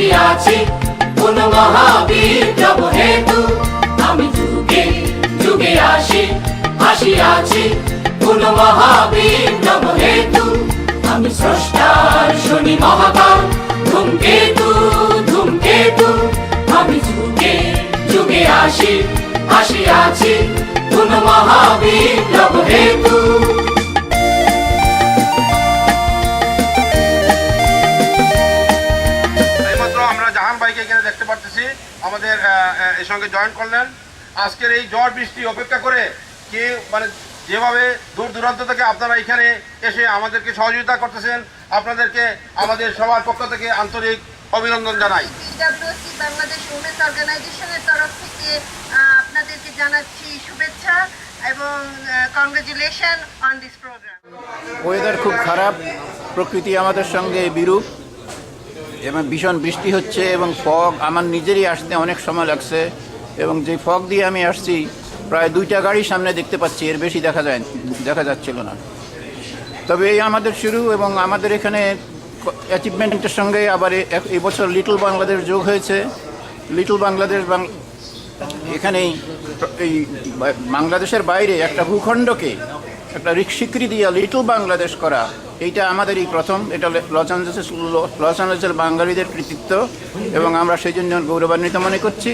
আসিয়াছি কোন মহাবিপ্লব হেতু। আমি যুগে যুগে আসি আসিয়াছি কোন মহাবিপ্লব হেতু। আমি স্রষ্টার শনি মহাকাল। ধূমকেতু ধূমকেতু আমি যুগে যুগে আসি আসিয়াছি কোন মহাবিপ্লব হেতু। আমাদের এর সঙ্গে জয়েন করলেন। আজকের এই ঝড় বৃষ্টি অপেক্ষা করে কে মানে যেভাবে দূর দূরান্ত থেকে আপনারা এখানে এসে আমাদেরকে সহযোগিতা করতেছেন আপনাদেরকে আমাদের সবার পক্ষ থেকে আন্তরিক অভিনন্দন জানাই। পিডাব্লিউসি বাংলাদেশ উমেন্স অর্গানাইজেশনের তরফ থেকে আপনাদেরকে জানাচ্ছি শুভেচ্ছা এবং congratulation on this programme weather খুব খারাপ প্রকৃতি আমাদের সঙ্গে বিরূপ। এবং ভীষণ বৃষ্টি হচ্ছে এবং ফগ আমার নিজেরই আসতে অনেক সময় লাগছে এবং যে ফগ দিয়ে আমি আসছি, প্রায় দুইটা গাড়ি সামনে দেখতে পাচ্ছি, এর বেশি দেখা যায়, দেখা যাচ্ছিল না। তবে এই আমাদের শুরু এবং আমাদের এখানে অ্যাচিভমেন্টের সঙ্গে আবার এবছর লিটল বাংলাদেশ যোগ হয়েছে। লিটল বাংলাদেশ এখানেই এই বাংলাদেশের বাইরে একটা ভূখণ্ডকে একটা স্বীকৃতি দিয়ে লিটল বাংলাদেশ করা এইটা আমাদেরই প্রথম। এটা লস অ্যাঞ্জেলেস লস অ্যাঞ্জেলেসের বাঙালিদের কৃতিত্ব এবং আমরা সেই জন্য গৌরবান্বিত মনে করছি।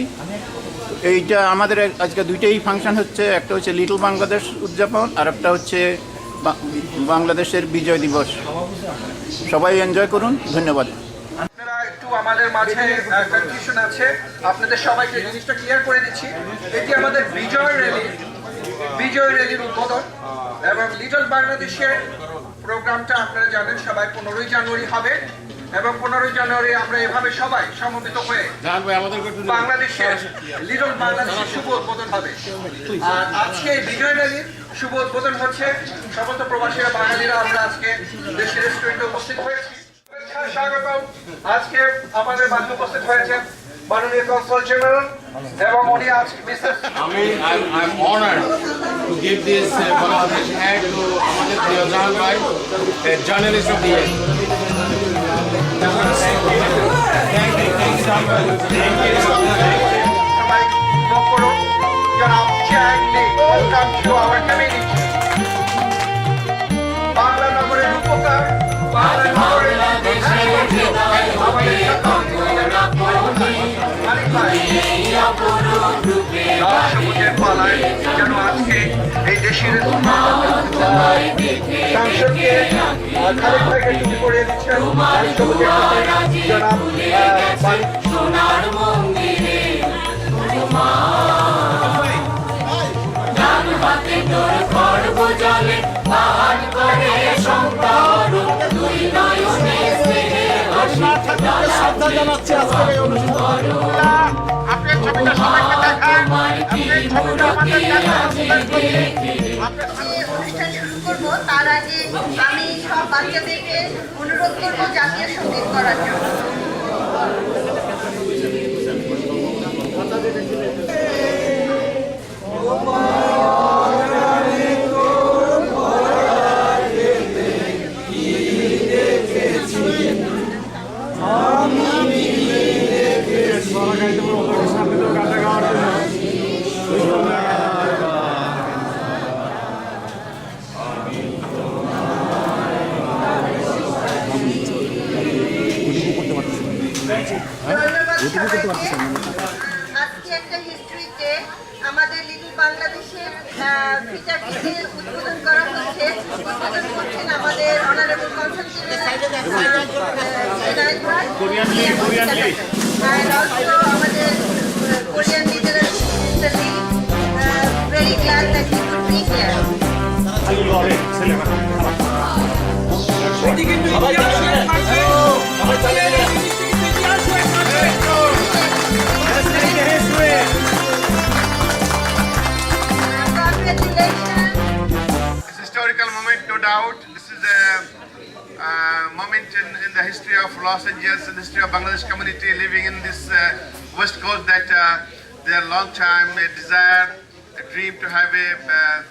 এইটা আমাদের আজকে দুইটাই ফাংশন হচ্ছে। একটা হচ্ছে লিটল বাংলাদেশ উদযাপন, আর একটা হচ্ছে বাংলাদেশের বিজয় দিবস। সবাই এনজয় করুন। ধন্যবাদ। আমাদের মাঝে কনফিউশন আছে। আপনাদের সবাইকে জিনিসটা ক্লিয়ার করে দিচ্ছি। এটি আমাদের বিজয় র্যালি বিজয় র্যালির উদ্বোধন এবং লিটল বাংলাদেশের প্রোগ্রামটা আপনারা জানেন সবাই পনেরোই জানুয়ারি হবে এবং পনেরোই জানুয়ারি আমরা এভাবে সবাই সমবেত হয়ে বাংলাদেশের লিটল বাংলাদেশের শুভ উদ্বোধন হবে। আর আজকে বিজয় র্যালির শুভ উদ্বোধন হচ্ছে। সমস্ত প্রবাসীরা বাঙালিরা আমরা আজকে দেশের রেস্টুরেন্টে উপস্থিত হয়েছি। স্বাগতম। আজকে আমাদের মাঝে উপস্থিত হয়েছেন মাননীয় consul general এবং উনি আজকে বিশেষ I mean, I'm, I'm honored to give this uh, Bangladesh hat to Amadet Riyazan Bhai, a journalist of the year. সবাই যোগ করুন জনাব চ্যাংলি welcome to our community Bangla নগরের উপকার পালায় যেন আজকে এই দেশের সাংসদকে খালেদ ভাইকে টুপি পরিয়ে দিচ্ছেন। লাল সবুজের পালায় জনাব সোনার মন্দিরে হাতে তোর খড়গ জলে পান করে শঙ্কর দুই নয়নে স্নেহের হাসি শ্রদ্ধা জানাচ্ছি শুরু করব তার আগে আমি সব বাচ্চাদেরকে অনুরোধ করব জাতীয় সংগীত করার জন্য ধন্যবাদ ফিচার উদ্বোধন করা হচ্ছে। উদ্বোধন করছেন আমাদের honourable consul Korean and also আমাদের Korean leader very glad that he could be here Congratulations. In, in the history of Los Angeles and the history of Bangladesh community living in this uh, West Coast that uh, their long time a desire, a dream to have a uh,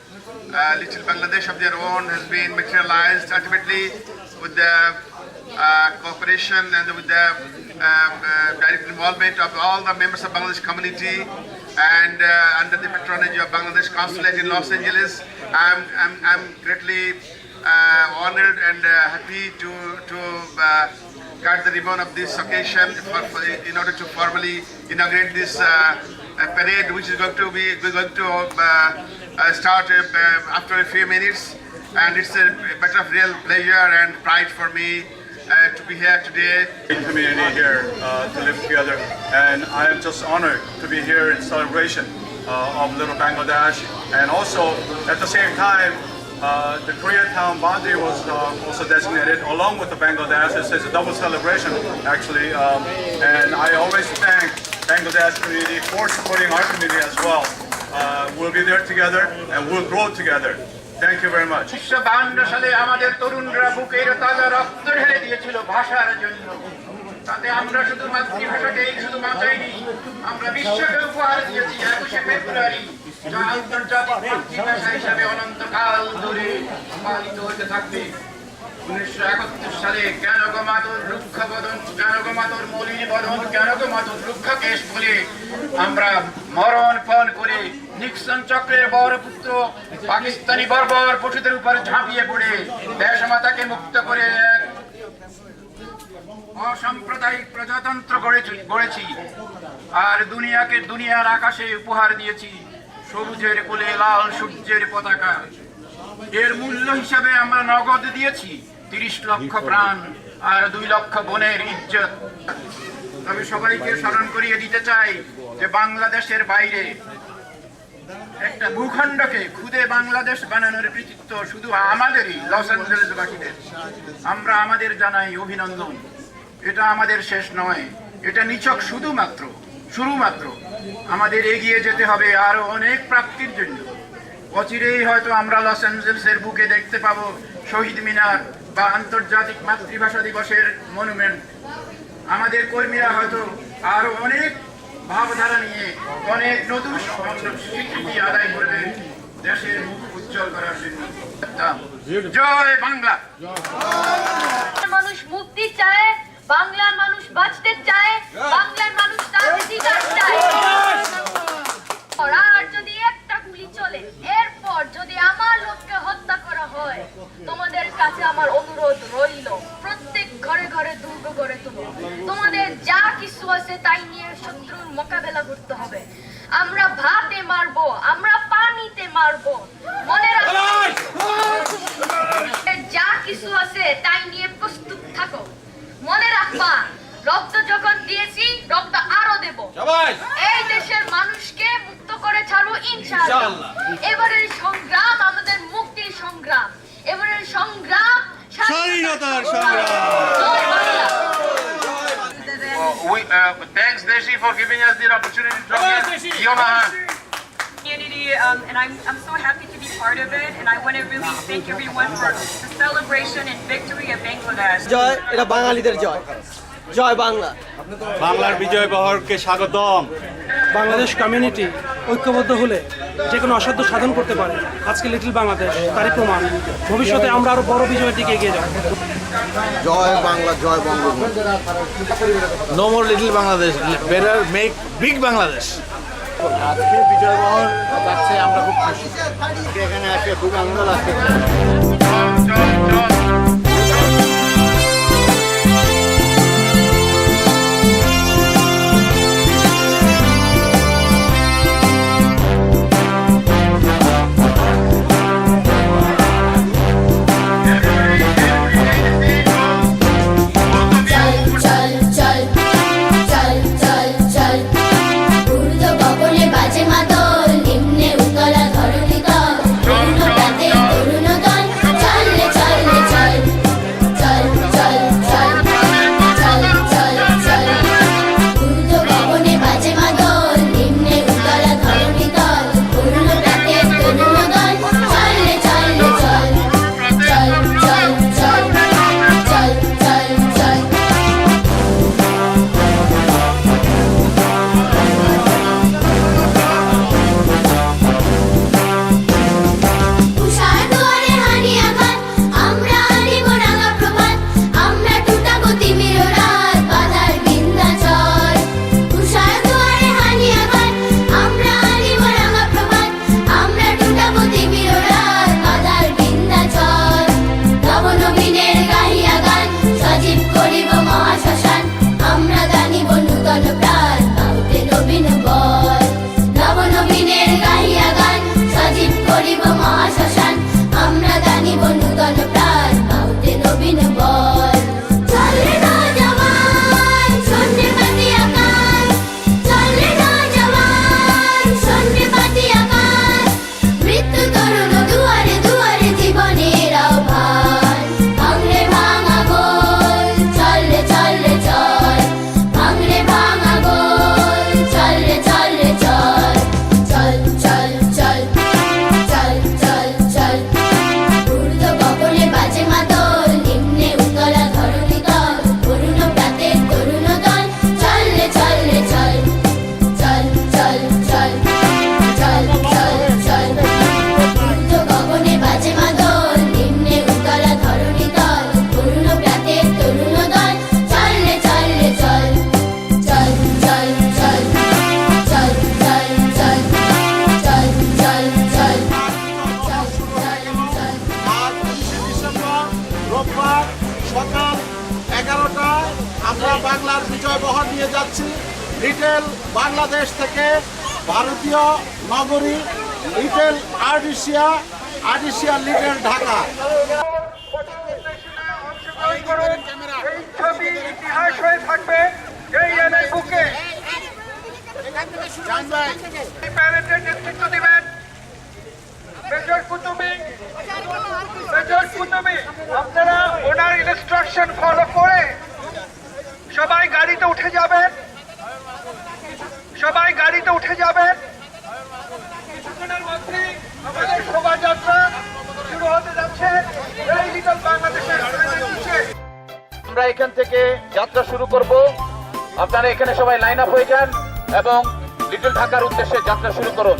uh, little Bangladesh of their own has been materialized ultimately with the uh, cooperation and with the uh, direct involvement of all the members of Bangladesh community and uh, under the patronage of Bangladesh Consulate in Los Angeles. I'm, I'm, I'm greatly honored and uh, happy to, to uh, cut the ribbon of this occasion for, for, in order to formally inaugurate this uh, parade, which is going to be going to start after a few minutes. And it's a matter of real pleasure and pride for me uh, to be here today. community here uh, to live together. And I am just honored to be here in celebration uh, of Little Bangladesh. And also, at the same time, uh, the Koreatown boundary was uh, also designated along with the Bangladesh. It's, it's a double celebration, actually. Um, and I always thank Bangladesh community for supporting our community as well. Uh, we'll be there together and we'll grow together. Thank you very much. উনিশশো বাহান্ন সালে আমাদের তরুণরা বুকের তাজা রক্ত ঢেলে দিয়েছিল ভাষার জন্য তাতে আমরা শুধু মাতৃভাষাকেই শুধু বাঁচাইনি আমরা বিশ্বকে উপহার দিয়েছি একুশে ফেব্রুয়ারি আমরা মরণ পণ করে নিক্সন চক্রের পাকিস্তানি বর্বর পশুদের উপর ঝাঁপিয়ে পড়ে দেশ মাতাকে মুক্ত করে অসাম্প্রদায়িক প্রজাতন্ত্র গড়েছি আর দুনিয়াকে দুনিয়ার আকাশে উপহার দিয়েছি। সবুজের কোলে লাল সূর্যের পতাকা। এর মূল্য হিসাবে আমরা নগদ দিয়েছি তিরিশ লক্ষ প্রাণ আর দুই লক্ষ বনের ইজ্জত। তবে সবাইকে স্মরণ করিয়ে দিতে চাই যে বাংলাদেশের বাইরে একটা ভূখণ্ডকে খুদে বাংলাদেশ বানানোর কৃতিত্ব শুধু আমাদেরই, লস অ্যাঞ্জেলেসবাসীদের আমরা আমাদের জানাই অভিনন্দন। এটা আমাদের শেষ নয়। এটা নিচক শুধুমাত্র, শুরুমাত্র। আমাদের এগিয়ে যেতে হবে আরও অনেক প্রাপ্তির জন্য। অচিরেই হয়তো আমরা লস অ্যাঞ্জেলসের বুকে দেখতে পাবো শহীদ মিনার বা আন্তর্জাতিক মাতৃভাষা দিবসের মনুমেন্ট। আমাদের কর্মীরা হয়তো আরও অনেক ভাবধারা নিয়ে অনেক নতুন স্বীকৃতি আদায় করবে দেশের মুখ উজ্জ্বল করার জন্য। জয় বাংলা! মানুষ মুক্তি চায়, বাংলার মানুষ বাঁচতে চায়, বাংলার মানুষ তার অধিকার চায় আর যদি একটা গুলি চলে এরপর যদি আমার লোককে হত্যা করা হয় তোমাদের কাছে আমার অনুরোধ রইল প্রত্যেক ঘরে ঘরে দুর্গ গড়ে তুলো। তোমাদের যা কিছু আছে তাই নিয়ে শত্রুর মোকাবেলা করতে হবে। আমরা ভাতে মারবো আমরা পানিতে মারবো। মনে যা কিছু আছে তাই নিয়ে প্রস্তুত থাকো। মনে রাখবা রক্ত যখন দিয়েছি রক্ত আরও দেব। এই দেশের মানুষকে মুক্ত করে ছাড়বো ইনশাআল্লাহ। এবারে সংগ্রাম স্বাধীনতার সংগ্রাম we, uh, thanks Deshi for giving us the opportunity to talk. Yonahan. community, um, and I'm, I'm so happy to be part of it. And I want to really thank everyone for the celebration and victory of Bangladesh. জয় এটা বাঙালিদের জয় জয় বাংলা বাংলার বিজয় বহরকে স্বাগতম Bangladesh community ঐক্যবদ্ধ হলে যে কোনো অসাধ্য সাধন করতে পারে। আজকে লিটল বাংলাদেশ তারই প্রমাণ। ভবিষ্যতে আমরা আরও বড় বিজয়ের দিকে এগিয়ে যাব। জয় বাংলা জয় Bangabandhu. No more little Bangladesh better make big Bangladesh আজকে বিজয় বহর যাচ্ছে আমরা খুব খুশি। এখানে এসে খুব আনন্দ লাগছে। Ali Bama Shashi. ভারতীয় নগরী little ardisia ardisia little Dhaka. এই ছবি ইতিহাস হয়ে থাকবে এই বুকে। নেতৃত্ব দিবেন মেজর মেজর আপনারা ওনার ইনস্ট্রাকশন ফলো করে সবাই গাড়িতে উঠে যাবেন। সবাই গাড়িতে উঠে যাবেন কিছুক্ষণের মধ্যেই আমাদের শোভাযাত্রা শুরু হতে যাচ্ছে এই লিটল বাংলাদেশের নিচে আমরা এখান থেকে যাত্রা শুরু করব। আপনারা এখানে সবাই লাইন আপ হয়ে যান এবং লিটল ঢাকার উদ্দেশ্যে যাত্রা শুরু করুন।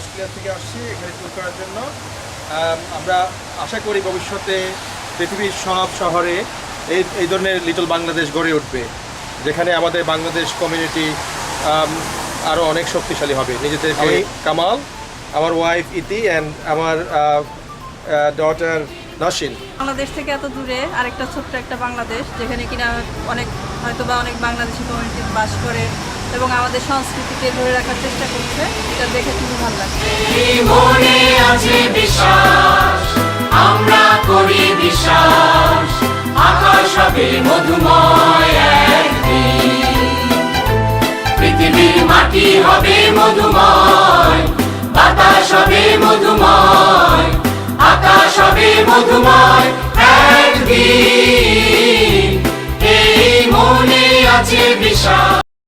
অস্ট্রেলিয়া থেকে আসছি এখানে ট্যুর করার জন্য। আমরা আশা করি ভবিষ্যতে পৃথিবীর সব শহরে এই এই ধরনের লিটল বাংলাদেশ গড়ে উঠবে যেখানে আমাদের বাংলাদেশ কমিউনিটি আরও অনেক শক্তিশালী হবে। নিজেদের আমি কামাল আমার ওয়াইফ ইতি অ্যান্ড আমার ডটার নাসিন। বাংলাদেশ থেকে এত দূরে আরেকটা ছোট্ট একটা বাংলাদেশ যেখানে কিনা অনেক হয়তো বা অনেক বাংলাদেশি কমিউনিটি বাস করে এবং আমাদের সংস্কৃতিকে ধরে রাখার চেষ্টা করছে। এটা দেখে খুবই ভালো লাগছে। বিশ্বাস, আমরা করি বিশ্বাস, আকাশ হবে মধুময় পৃথিবীর মাটি হবে মধুময়, বাতাস হবে মধুময়, আকাশ হবে মধুময় একদিন। এই মনে আছে বিশ্বাস